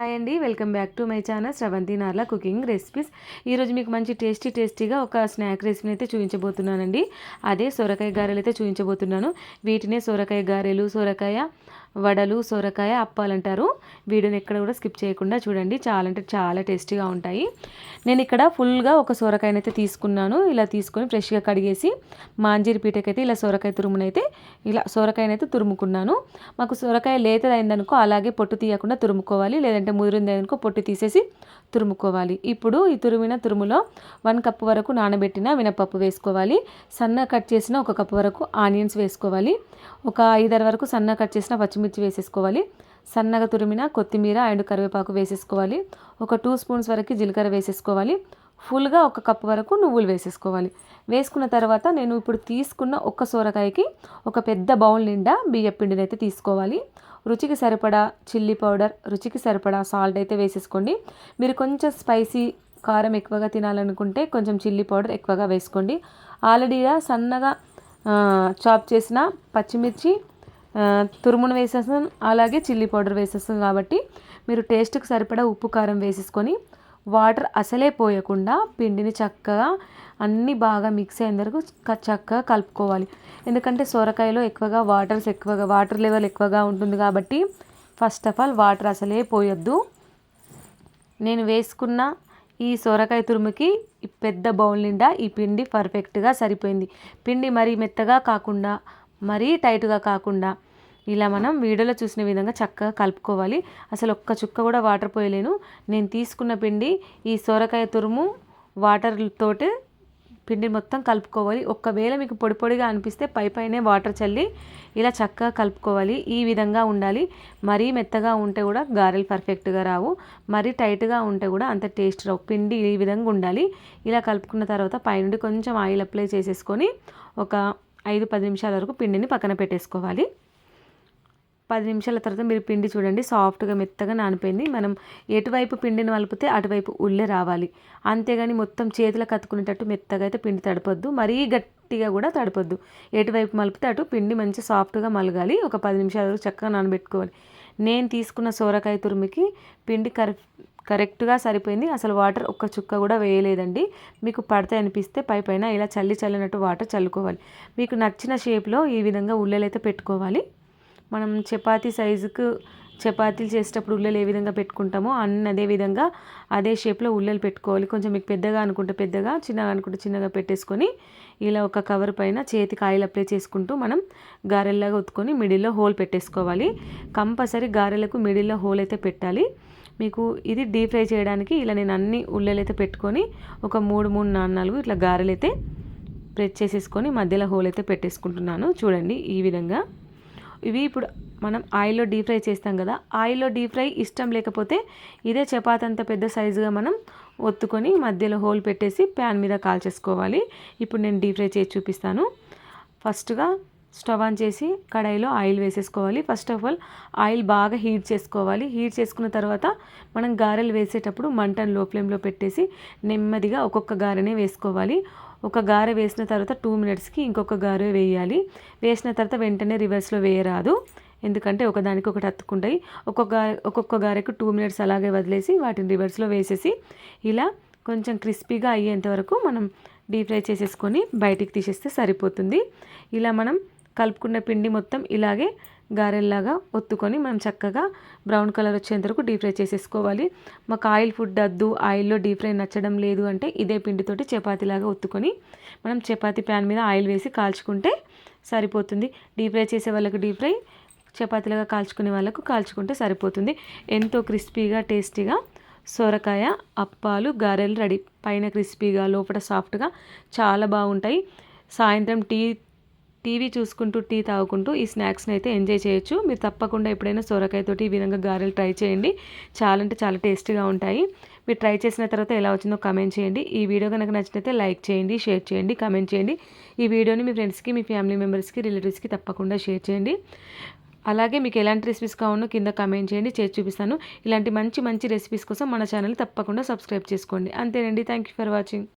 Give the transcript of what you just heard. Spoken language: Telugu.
హాయ్ అండి welcome back to my channel Sravanthi Narla cooking recipes. ఈరోజు మీకు మంచి టేస్టీ టేస్టీగా ఒక స్నాక్ రెసిపీని అయితే చూపించబోతున్నానండి. అదే సొరకాయ గారెలు అయితే చూపించబోతున్నాను. వీటినే సొరకాయ గారెలు సొరకాయ వడలు సొరకాయ అప్పాలంటారు. వీడియోని ఎక్కడ కూడా స్కిప్ చేయకుండా చూడండి. చాలా అంటే చాలా టేస్టీగా ఉంటాయి. నేను ఇక్కడ ఫుల్గా ఒక సొరకాయనైతే తీసుకున్నాను. ఇలా తీసుకొని ఫ్రెష్గా కడిగేసి మాంజీరి పీటకైతే ఇలా సొరకాయ తురుమునైతే ఇలా సొరకాయనైతే తురుముకున్నాను. మాకు సొరకాయ లేతదైందనుకో అలాగే పొట్టు తీయకుండా తురుముకోవాలి. లేదంటే ముదిరిందనుకో పొట్టు తీసేసి తురుముకోవాలి. ఇప్పుడు ఈ తురిమిన తురుములో వన్ కప్ వరకు నానబెట్టిన మినపప్పు వేసుకోవాలి. సన్న కట్ చేసిన ఒక కప్ వరకు ఆనియన్స్ వేసుకోవాలి. ఒక ఐదారు వరకు సన్న కట్ చేసిన పచ్చిమిర్చి వేసేసుకోవాలి. సన్నగా తురిమిన కొత్తిమీర అండ్ కరివేపాకు వేసేసుకోవాలి. ఒక టూ స్పూన్స్ వరకు జీలకర్ర వేసేసుకోవాలి. ఫుల్గా ఒక కప్ వరకు నువ్వులు వేసేసుకోవాలి. వేసుకున్న తర్వాత నేను ఇప్పుడు తీసుకున్న ఒక్క సోరకాయకి ఒక పెద్ద బౌల్ నిండా బియ్య పిండిని అయితే తీసుకోవాలి. రుచికి సరిపడా చిల్లీ పౌడర్ రుచికి సరిపడా సాల్ట్ అయితే వేసేసుకోండి. మీరు కొంచెం స్పైసీ కారం ఎక్కువగా తినాలనుకుంటే కొంచెం చిల్లీ పౌడర్ ఎక్కువగా వేసుకోండి. ఆల్రెడీగా సన్నగా చాప్ చేసిన పచ్చిమిర్చి తురుమును వేసేస్తాం అలాగే చిల్లీ పౌడర్ వేసేస్తాం కాబట్టి మీరు టేస్ట్కి సరిపడా ఉప్పు కారం వేసేసుకొని వాటర్ అసలే పోయకుండా పిండిని చక్కగా అన్నీ బాగా మిక్స్ అయిన వరకు చక్కగా కలుపుకోవాలి. ఎందుకంటే సొరకాయలో ఎక్కువగా వాటర్స్ ఎక్కువగా వాటర్ లెవెల్ ఎక్కువగా ఉంటుంది కాబట్టి ఫస్ట్ ఆఫ్ ఆల్ వాటర్ అసలే పోయొద్దు. నేను వేసుకున్న ఈ సొరకాయ తురుముకి పెద్ద బౌల్ నిండా ఈ పిండి పర్ఫెక్ట్గా సరిపోయింది. పిండి మరీ మెత్తగా కాకుండా మరీ టైట్గా కాకుండా ఇలా మనం వీడియోలో చూసిన విధంగా చక్కగా కలుపుకోవాలి. అసలు ఒక్క చుక్క కూడా వాటర్ పోయలేను. నేను తీసుకున్న పిండి ఈ సొరకాయ తురుము వాటర్ తోటి పిండి మొత్తం కలుపుకోవాలి. ఒక్కవేళ మీకు పొడి పొడిగా అనిపిస్తే పై పైనే వాటర్ చల్లి ఇలా చక్కగా కలుపుకోవాలి. ఈ విధంగా ఉండాలి. మరీ మెత్తగా ఉంటే కూడా గారెలు పర్ఫెక్ట్గా రావు. మరీ టైట్గా ఉంటే కూడా అంత టేస్ట్ రావు. పిండి ఈ విధంగా ఉండాలి. ఇలా కలుపుకున్న తర్వాత పైనుండి కొంచెం ఆయిల్ అప్లై చేసేసుకొని ఒక ఐదు పది నిమిషాల వరకు పిండిని పక్కన పెట్టేసుకోవాలి. పది నిమిషాల తర్వాత మీరు పిండి చూడండి సాఫ్ట్గా మెత్తగా నానిపోయింది. మనం ఎటువైపు పిండిని వలిపితే అటువైపు ఉల్లె రావాలి. అంతేగాని మొత్తం చేతులకు కత్తుకునేటట్టు మెత్తగా అయితే పిండి తడపొద్దు. మరీ గట్టిగా కూడా తడపొద్దు. ఎటువైపు మలిపితే అటు పిండి మంచి సాఫ్ట్గా మలగాలి. ఒక పది నిమిషాల వరకు చక్కగా నానబెట్టుకోవాలి. నేను తీసుకున్న సోరకాయ తురుమికి పిండి కరెక్ట్ కరెక్ట్గా సరిపోయింది. అసలు వాటర్ ఒక్క చుక్క కూడా వేయలేదండి. మీకు పడితే అనిపిస్తే పై పైన ఇలా చల్లి చల్లినట్టు వాటర్ చల్లుకోవాలి. మీకు నచ్చిన షేప్లో ఈ విధంగా ఉల్లలైతే పెట్టుకోవాలి. మనం చపాతీ సైజుకు చపాతీలు చేసేటప్పుడు ఉల్లలు ఏ విధంగా పెట్టుకుంటామో అన్ని అదే విధంగా అదే షేప్లో ఉల్లలు పెట్టుకోవాలి. కొంచెం మీకు పెద్దగా అనుకుంటే పెద్దగా చిన్నగా అనుకుంటే చిన్నగా పెట్టేసుకొని ఇలా ఒక కవర్ పైన చేతికి ఆయిల్ అప్లై చేసుకుంటూ మనం గారెల్లాగా ఉత్తుకొని మిడిల్లో హోల్ పెట్టేసుకోవాలి. కంపల్సరీ గారెలకు మిడిల్లో హోల్ అయితే పెట్టాలి. మీకు ఇది డీప్ ఫ్రై చేయడానికి ఇలా నేను అన్ని ఉల్లలు అయితే పెట్టుకొని ఒక మూడు మూడు నాలుగు ఇట్లా గారెలు అయితే ప్రెస్ చేసేసుకొని మధ్యలో హోల్ అయితే పెట్టేసుకుంటున్నాను. చూడండి ఈ విధంగా. ఇవి ఇప్పుడు మనం ఆయిల్లో డీప్ ఫ్రై చేస్తాం కదా ఆయిల్లో డీప్ ఫ్రై ఇష్టం లేకపోతే ఇదే చపాతి అంత పెద్ద సైజుగా మనం ఒత్తుకొని మధ్యలో హోల్ పెట్టేసి ప్యాన్ మీద కాల్చేసుకోవాలి. ఇప్పుడు నేను డీప్ ఫ్రై చేసి చూపిస్తాను. ఫస్ట్గా స్టవ్ ఆన్ చేసి కడాయిలో ఆయిల్ వేసేసుకోవాలి. ఫస్ట్ ఆఫ్ ఆల్ ఆయిల్ బాగా హీట్ చేసుకోవాలి. హీట్ చేసుకున్న తర్వాత మనం గారెలు వేసేటప్పుడు మంటను లో ఫ్లేమ్లో పెట్టేసి నెమ్మదిగా ఒక్కొక్క గారెనే వేసుకోవాలి. ఒక గారె వేసిన తర్వాత టూ మినిట్స్కి ఇంకొక గారె వేయాలి. వేసిన తర్వాత వెంటనే రివర్స్లో వేయరాదు. ఎందుకంటే ఒకదానికి ఒకటి అత్తుకుంటాయి ఒక్కొక్క ఒక్కొక్క గారెకు టూ మినిట్స్ అలాగే వదిలేసి వాటిని రివర్స్లో వేసేసి ఇలా కొంచెం క్రిస్పీగా అయ్యేంత వరకు మనం డీప్ ఫ్రై చేసేసుకొని బయటికి తీసేస్తే సరిపోతుంది. ఇలా మనం కలుపుకున్న పిండి మొత్తం ఇలాగే గారెల్లాగా ఒత్తుకొని మనం చక్కగా బ్రౌన్ కలర్ వచ్చేంత వరకు డీప్ ఫ్రై చేసేసుకోవాలి. మాకు ఆయిల్ ఫుడ్ వద్దు ఆయిల్లో డీప్ ఫ్రై నచ్చడం లేదు అంటే ఇదే పిండితోటి చపాతీలాగా ఒత్తుకొని మనం చపాతీ ప్యాన్ మీద ఆయిల్ వేసి కాల్చుకుంటే సరిపోతుంది. డీప్ ఫ్రై చేసే వాళ్ళకి డీప్ ఫ్రై చపాతీలుగా కాల్చుకునే వాళ్ళకు కాల్చుకుంటే సరిపోతుంది. ఎంతో క్రిస్పీగా టేస్టీగా సొరకాయ అప్పాలు గారెలు రెడీ. పైన క్రిస్పీగా లోపల సాఫ్ట్గా చాలా బాగుంటాయి. సాయంత్రం టీ టీవీ చూసుకుంటూ టీ తాగుకుంటూ ఈ స్నాక్స్ని అయితే ఎంజాయ్ చేయొచ్చు. మీరు తప్పకుండా ఎప్పుడైనా సొరకాయతోటి ఈ విధంగా గారెలు ట్రై చేయండి. చాలా అంటే చాలా టేస్టీగా ఉంటాయి. మీరు ట్రై చేసిన తర్వాత ఎలా వచ్చిందో కమెంట్ చేయండి. ఈ వీడియో కనుక నచ్చినైతే లైక్ చేయండి షేర్ చేయండి కమెంట్ చేయండి. ఈ వీడియోని మీ ఫ్రెండ్స్కి మీ ఫ్యామిలీ మెంబర్స్కి రిలేటివ్స్కి తప్పకుండా షేర్ చేయండి. అలాగే మీకు ఎలాంటి రెసిపీస్ కావాలో కింద కమెంట్ చేయండి చేసి చూపిస్తాను. ఇలాంటి మంచి మంచి రెసిపీస్ కోసం మన ఛానల్ తప్పకుండా సబ్స్క్రైబ్ చేసుకోండి. అంతేనండి. Thank you for watching